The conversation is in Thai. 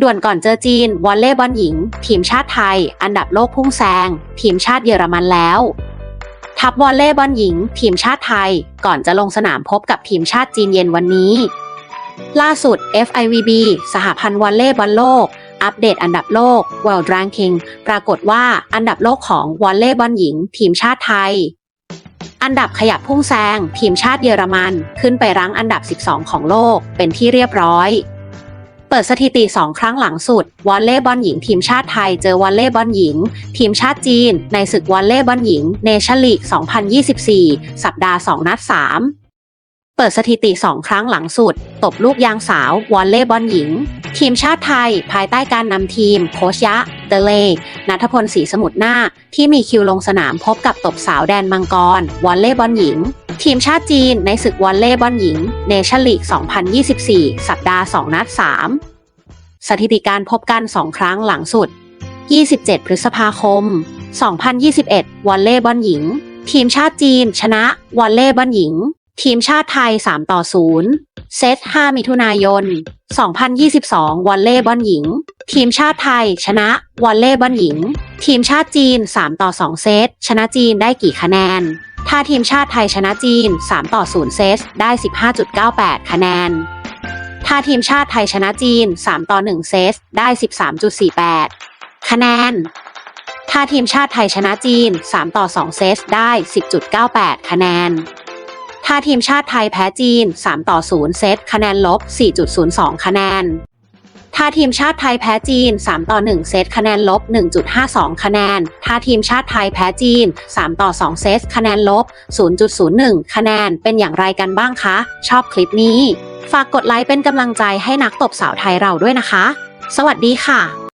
ด่วนก่อนเจอจีน วอลเลย์บอลหญิง ทีมชาติไทย อันดับโลกพุ่งแซง ทีมชาติเยอรมันแล้ว ทัพวอลเลย์บอลหญิง ทีมชาติไทย ก่อนจะลงสนามพบกับทีมชาติจีนเย็นวันนี้ ล่าสุด FIVB สหพันธ์วอลเลย์บอลโลก อัปเดตอันดับโลก World Ranking ปรากฏว่าอันดับโลกของวอลเลย์บอลหญิง ทีมชาติไทย อันดับขยับพุ่งแซง ทีมชาติเยอรมัน ขึ้นไปรั้งอันดับ 12 ของโลก เป็นที่เรียบร้อย เปิดสถิติ 2 ครั้งหลังสุด วอลเลย์บอลหญิงทีมชาติไทยเจอวอลเลย์บอลหญิง ทีมชาติจีน ในศึกวอลเลย์บอลหญิงเนชั่นลีก 2024 สัปดาห์ 2 นัด 3 เปิดสถิติ 2 ครั้งหลังสุด ตบลูกยางสาววอลเลย์บอลหญิง ทีมชาติไทย ภายใต้การนำทีม โคชยะ เดเลนัทพลศรีสมุทรนาที่มีคิวลงสนามพบกับตบสาวแดนมังกรวอลเลย์บอลหญิง ทีมชาติจีนในศึกวอลเลย์บอลหญิงเนชั่นลีก 2024 สัปดาห์ 2 นัด 3 สถิติการพบกัน 2 ครั้งหลังสุด 27 พฤษภาคม 2021 วอลเลย์บอลหญิง ทีมชาติจีน ชนะ วอลเลย์บอลหญิง ทีมชาติไทย 3 ต่อ 0 เซต 5 มิถุนายน 2022 วอลเลย์บอลหญิง ทีมชาติไทย ชนะ วอลเลย์บอลหญิง ทีมชาติจีน 3 ต่อ 2 เซต ชนะจีนได้กี่คะแนน ถ้าทีมชาติไทยชนะจีน 3 ต่อ 0 เซตได้ 15.98 คะแนน ถ้าทีมชาติไทยชนะจีน 3 ต่อ 1 เซตได้ 13.48 คะแนน ถ้าทีมชาติไทยชนะจีน 3 ต่อ 2 เซตได้ 10.98 คะแนน ถ้าทีมชาติไทยแพ้จีน 3 ต่อ 0 เซตคะแนนลบ 4.02 คะแนน ถ้าทีมชาติไทยแพ้จีน 3 ต่อ 1 เซตคะแนนลบ 1.52 คะแนน ถ้าทีมชาติไทยแพ้จีน 3 ต่อ 2 เซตคะแนนลบ 0.01 คะแนน เป็นอย่างไรกันบ้างคะ ชอบคลิปนี้ ฝากกดไลค์เป็นกำลังใจให้นักตบสาวไทยเราด้วยนะคะ สวัสดีค่ะ